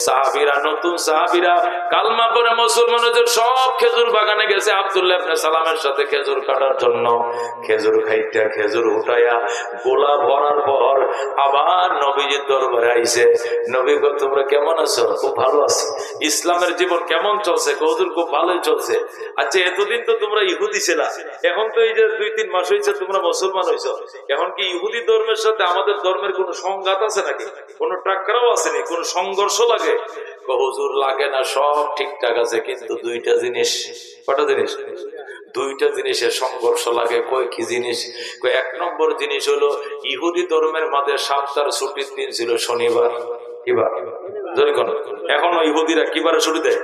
saw সাহাবিরা, নতুন সাহাবিরা, কালমা পরে মুসলমানদের সব খেজুর বাগানে গেছে সালামের সাথে খেজুর কাটার জন্য। খেজুর খাইতে খেজুর উঠাইয়া গোলা ভরার পর আবার নবীজির দরবারে নবী তোমরা কেমন আছো? খুব ভালো ইসলামের জীবন কেমন চলছে? কৌজুর খুব ভালোই চলছে। আচ্ছা এতদিন তো তোমরা ইহুদি ছিলা। এখন তো এই যে দুই, তিন মাস হয়েছে তোমরা মুসলমান হয়েছো এখন কি ইহুদি ধর্মের সাথে আমাদের ধর্মের কোনো সংঘাত আছে নাকি? কোনো টাক্করাও আসেনি কোনো সংঘর্ষ লাগে? হুজুর লাগে না সব ঠিকঠাক আছে কিন্তু দুইটা জিনিস কটা জিনিস? দুইটা জিনিসের সংঘর্ষ লাগে কয় কি জিনিস? এক নম্বর জিনিস হলো ইহুদি ধর্মের মাঝে সপ্তাহ ছুটির দিন ছিল শনিবার। কিবার? এখনও ইহুদিরা কিবারে ছুটি দেয়?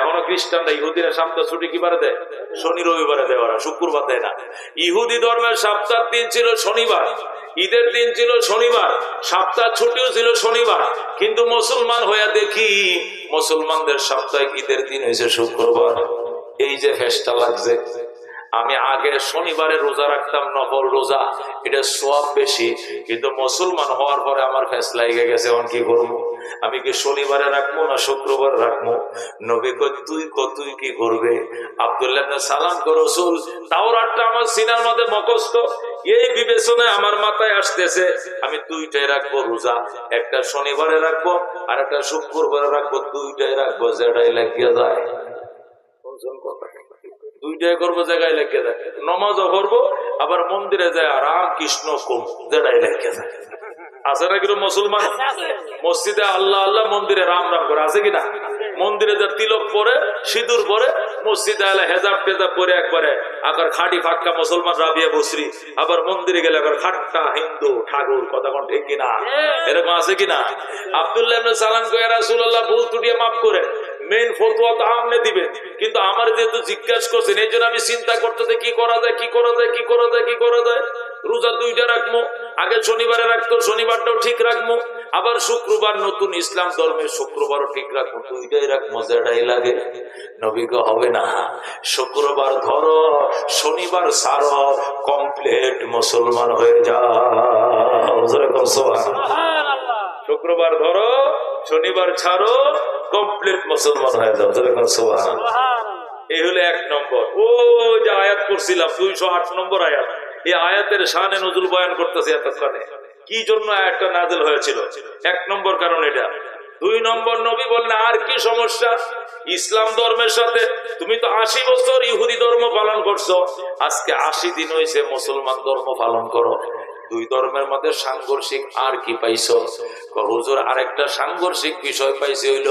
এখনও খ্রিস্টানরা ইহুদিরা সপ্তাহ ছুটি কিবারে দেয়? শনি রবিবারে দেয় ওরা শুক্রবার দেয় না। ইহুদি ধর্মের সপ্তাহ দিন ছিল শনিবার। ঈদের দিন ছিল শনিবার, সপ্তাহ ছুটিও ছিল শনিবার। কিন্তু মুসলমান হইয়া দেখি, মুসলমানদের সাপ্তাহিক ঈদের দিন হয়েছে শুক্রবার। এই যে ফেসটা লাগছে। আমি আগে শনিবারে রোজা রাখতাম নকল রোজা। এটা সব বেশি, কিন্তু মুসলমান হওয়ার পরে আমার ফেস লাগে গেছে, এখন কি করব? আমি কি শনিবারে রাখব না শুক্রবার রাখব? নবী তুই তুই কি করবে? আব্দুল্লাহ সালাম কো রসুল, তাওরাতটা আমার সিনার মধ্যে মুখস্থ। এই বিবেচনায় আমার মাথায় আসতেছে, আমি দুইটাই রাখব রোজা। একটা শনিবারে রাখব, আর একটা শুক্রবারে রাখব, দুইটাই রাখব, যেটাই লাগিয়ে যায়। কথা? দুইটাই করব জায়গায় লেগে যায় নমাজও করব আবার মন্দিরে যায় রাম কৃষ্ণ কুম যেটাই লেগে যায় আছে না কিন্তু মুসলমান? মসজিদে আল্লাহ আল্লাহ মন্দিরে রাম রাম করে, আছে কিনা মন্দিরে যা তিলক পরে, সিঁদুর পরে, মসজিদে আলে হেজাব টেজাব পরে একবারে আবার খাটি ফাক্কা মুসলমান রাবিয়া বসরি, আবার মন্দিরে গেলে আবার খাট্টা হিন্দু, ঠাকুর, কথা কোন ঠিক কিনা এরকম আছে কিনা আব্দুল্লাহ সালাম কয়ে রাসূলুল্লাহ, ভুল ত্রুটিয়ে মাফ করেন মেন ফতোয়া তো আমনে দিবেন কিন্তু আমার যেহেতু জিজ্ঞাসা করছেন এই জন্য আমি চিন্তা করতেছি কি করা যায় কি করা যায় কি করা যায় কি করা যায়? রোজা দুইটা রাখব আগে শনিবারে রাখতো শনিবারটাও ঠিক রাখব। আবার শুক্রবার নতুন ইসলাম ধর্মের শুক্রবারও ঠিক রাখব দুইটাই রাখব যেটাই লাগে। নবীকে হবে না। শুক্রবার ধরো শনিবার সারো কমপ্লিট মুসলমান হয়ে যাও। সুবহানাল্লাহ। শুক্রবার ধরো শনিবার ছাড়ো কমপ্লিট মুসলমান হয়ে যাও কর সুবহানাল্লাহ। এই হলো এক নম্বর। ও যে আয়াত করছিলাম দুইশো আট নম্বর আয়াত। এই আয়াতের শানে নজরুল বয়ান করতেছে এতক্ষণে। কি জন্য আয়াতটা নাজেল হয়েছিল? এক নম্বর কারণ এটা। দুই নম্বর নবী বললেন আর কি সমস্যা? ইসলাম ধর্মের সাথে তুমি তো আশি বছর ইহুদি ধর্ম পালন করছ। আজকে আশি দিন হয়েছে মুসলমান ধর্ম পালন করো। দুই ধর্মের মধ্যে সাংঘর্ষিক আর কি পাইছো? হুজুর আরেকটা সাংঘর্ষিক বিষয় পাইছি হইল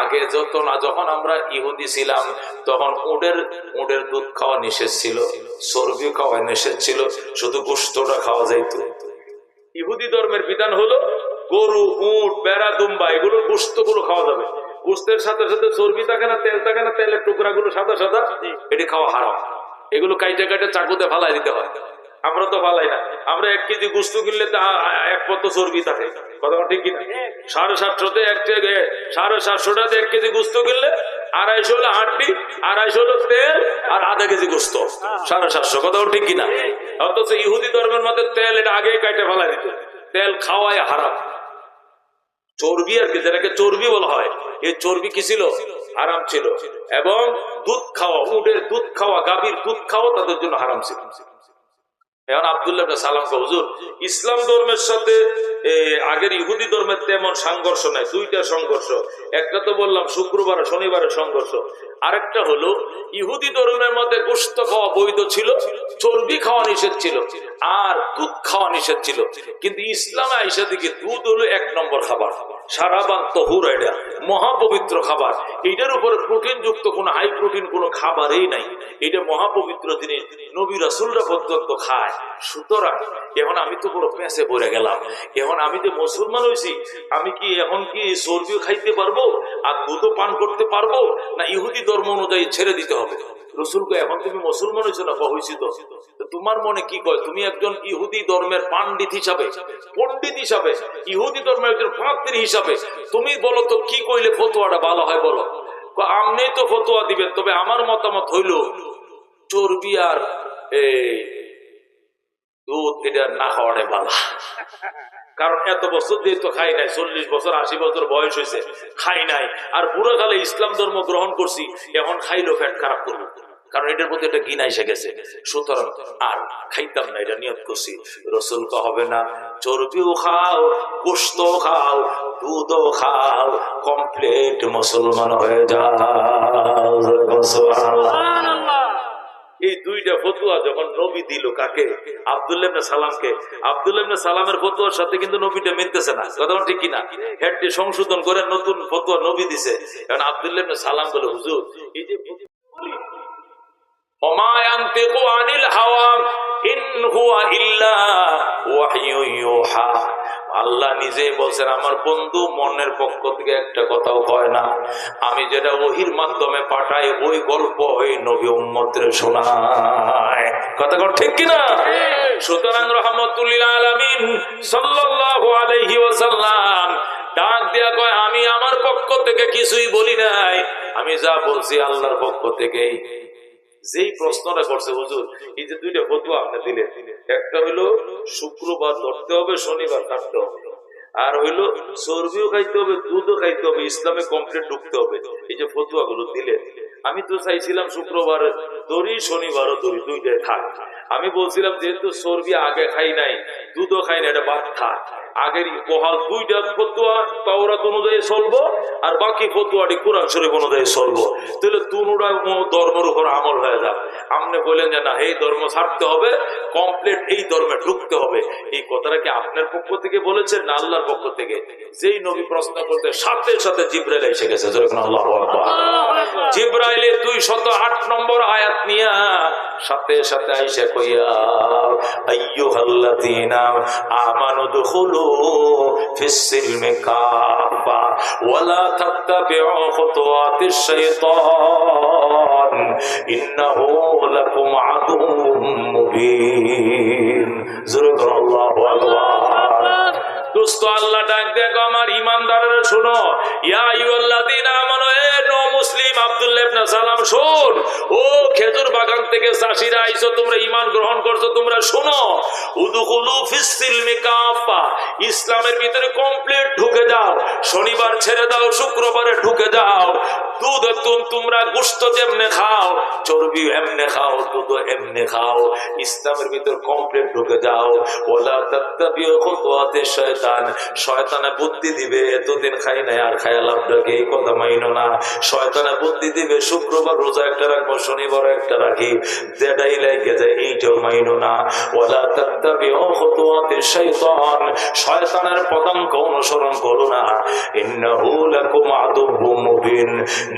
আগে যত না যখন আমরা ইহুদি ছিলাম তখন উডের উডের দুধ খাওয়া নিষেধ ছিল চর্বি খাওয়া নিষেধ ছিল শুধু গোস্তটা খাওয়া যাইতো। ইহুদি ধর্মের বিধান হলো গরু উট বেড়া দুম্বা এগুলোর গোস্তগুলো খাওয়া যাবে। গোস্তের সাথে সাথে চর্বি থাকে না তেল থাকে না তেলের টুকরা গুলো সাদা সাদা এটি খাওয়া হারাম। এগুলো কাইটে কাইটে চাকুতে ফালাই দিতে হয়। আমরা তো ফালাই না। আমরা এক কেজি গোস্ত কিনলে এক পত্র চর্বি থাকে। কথা ঠিক কিনা? সাড়ে সাতশোতে এক সাড়ে সাতশোটাতে এক কেজি গোস্ত কিনলে আড়াইশো হলো হাড্ডি, আড়াইশো হলো তেল আর আধা কেজি গোস্ত। সাড়ে সাতশো, কথা ঠিক কিনা? অথচ ইহুদি ধর্মের মধ্যে তেল এটা আগে কাইটে ফেলা দিত। তেল খাওয়ায় হারাম। চর্বি আর কি, যেটাকে চর্বি বলা হয়, এই চর্বি কি ছিল? হারাম ছিল। এবং দুধ খাওয়া, উটের দুধ খাওয়া, গাভীর দুধ খাওয়া তাদের জন্য হারাম ছিল। এখন আবদুল্লাহ সালাম হুজুর, ইসলাম ধর্মের সাথে আগের ইহুদি ধর্মের তেমন সংঘর্ষ নাই, দুইটা সংঘর্ষ। একটা তো বললাম শুক্রবার আর শনিবারের সংঘর্ষ। আরেকটা হলো, ইহুদি ধর্মের মধ্যে গোস্ত খাওয়া বৈধ ছিল, চর্বি খাওয়া নিষেধ ছিল, আর দুধ খাওয়া নিষেধ ছিল। কিন্তু ইসলামে আইসা দিকে দুধ হলো এক নম্বর খাবার খাবার। সারাবান তহুর এটা মহাপবিত্র খাবার। এটার উপরে প্রোটিন যুক্ত কোনো হাই প্রোটিন কোনো খাবারই নাই। এটা মহাপবিত্র জিনিস নবী রাসুলরা পর্যন্ত খায়। সুতরাং, এখন আমি তো পুরো পেঁচে পড়ে গেলাম। এখন আমি যে মুসলমান হয়েছি, আমি কি এখন কি চর্বিও খাইতে পারব? আর দুধও পান করতে পারব? না ইহুদি ধর্ম অনুযায়ী ছেড়ে দিতে হবে। রসুলকে এখন তুমি মুসলমান হয়েছো না হয়েছি তো তোমার মনে কি কয়? তুমি একজন ইহুদি ধর্মের পান্ডিত হিসাবে পন্ডিত হিসাবে, ইহুদি ধর্মের একজন পাত্রী হিসাবে, তুমি বলো তো, কি কইলে ফতোয়াটা ভালো হয় বলো? আমনি তো ফতোয়া দিবেন, তবে আমার মতামত হইল, চর্বি আর দুধ এটা না কারণ এত বছর দিয়ে তো খাই নাই, চল্লিশ বছর, আশি বছর বয়স হয়েছে, খাই নাই। আর কালে ইসলাম ধর্ম গ্রহণ করছি, এখন খাইলেও ফ্যাট খারাপ করব। কারণ এটার প্রতি একটা গিনা এসে গেছে। সুতরাং আর খাইতাম না, এটা নিয়ত করছি। রসুল কা হবে না। চর্বিও খাও গোস্ত খাও, দুধও খাও কমপ্লিট মুসলমান হয়ে যাও। এই দুইটা ফতুয়া যখন নবী দিল কাকে? আবদুল্লাবনে সালামকে। আবদুল্লাবনে সালামের ফতুয়ার সাথে কিন্তু নবীটা মিলতেছে না। কথা ঠিক কিনা? হেডটি সংশোধন করে নতুন ফতুয়া নবী দিছে। কারণ আবদুল্লাবনে সালাম বলে, হুজুর অমায়ান্তে আনিল হাওয়া, ইন হুয়া ইল্লা আল্লাহ নিজে বলছেন আমার বন্ধু মনের পক্ষ থেকে একটা কথাও হয় না। আমি যেটা ওহির মাধ্যমে পাঠাই ওই গল্প ওই নবী উম্মতের শোনায়। কথা কর ঠিক কিনা? সুতরাং রহমতুল্লিল আলমিন সাল্লাহ আলহি ওসাল্লাম ডাক দেয়া কয় আমি আমার পক্ষ থেকে কিছুই বলি নাই। আমি যা বলছি আল্লাহর পক্ষ থেকেই যেই প্রশ্নটা করছে হুজুর, এই যে দুইটা ফতুয়া আপনি দিলেন, একটা হইল শুক্রবার ধরতে হবে, শনিবার কাটতে হবে। আর হইল চর্বিও খাইতে হবে, দুধও খাইতে হবে, ইসলামে কমপ্লিট ঢুকতে হবে। এই যে ফতুয়া গুলো দিলেন, আমি তো চাইছিলাম শুক্রবার দড়ি শনিবারও দড়ি দুইটাই থাক। আমি বলছিলাম, যেহেতু চর্বি আগে খাই নাই, দুধও খাই না এটা বাদ থাক। আগের বহাল দুইটা ফতুয়া তাওরাত অনুযায়ী চলবো, আর বাকি ফতুয়াটি কোরআন শরীফ অনুযায়ী চলবো। তাহলে দুটা ধর্মের উপর আমল হয়ে যাক। আপনি বলেন যে, না, এই ধর্ম ছাড়তে হবে, কমপ্লিট এই ধর্মে ঢুকতে হবে। এই কথাটা কি আপনার পক্ষ থেকে বলেছেন না আল্লাহর পক্ষ থেকে? যেই নবী প্রশ্ন করতে, সাথে সাথে জিব্রাইল এসে গেছে। জিব্রাইলের দুই শত আট নম্বর আয়াত নিয়া সাথে সাথে আইসা কইয়া, আইয়ুহাল্লাযীনা আমানু দুখুলু ফিস السلم كافة ولا تتبعوا خطوات الشيطان إنه لكم عدو مبين زرق الله أكبر দোস্ত আল্লাহ ডাক দেখো আমার ইমানদারের শুনো ইয়া আইয়ুহাল্লাযীনা আমানু এ নো মুসলিম সালাম, শোন। ও খেজুর বাগান থেকে চাষিরা আইছো, তোমরা ইমান গ্রহণ করছ, তোমরা শোনো। উদখুলু ফিস সিলমি কাফা ইসলামের ভিতরে কমপ্লিট ঢুকে যাও। শনিবার ছেড়ে দাও, শুক্রবারে ঢুকে যাও। দুধ তুম, তোমরা গোশত যেমনে খাও চর্বি এমনে খাও দুধ এমনে খাও। ইসলামের ভিতর কমপ্লিট ঢুকে যাও। শনিবার একটা রাখি। লাগে যায় শয়তানের পদাঙ্ক অনুসরণ করো না।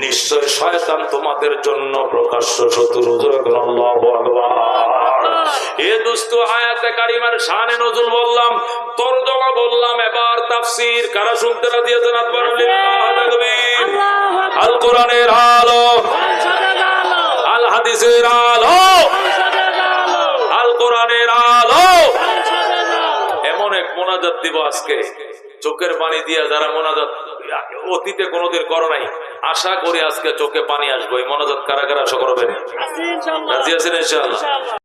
নিশ্চয় শয়তান তোমাদের জন্য প্রকাশ্য শত্রু যখন আল্লাহু আকবার। এ দুস্থ আয়াতে কারিমার শানে নজুল বললাম তরজমা বললাম এবার তাফসীর কারা শুনতে রাজি আছেন আল? কোরআনের আলো আল হাদিসের আলো আল কোরআনের আলো। এমন এক মোনাজাত দিব আজকে চোখের পানি দিয়ে যারা মোনাজাত অতীতে কোনোদিন করো নাই। আশা করি আজকে চোখে পানি আসব এই মনোযোগ কারা কারা আশা করবেন? রাজি আছেন ইনশাআল্লাহ।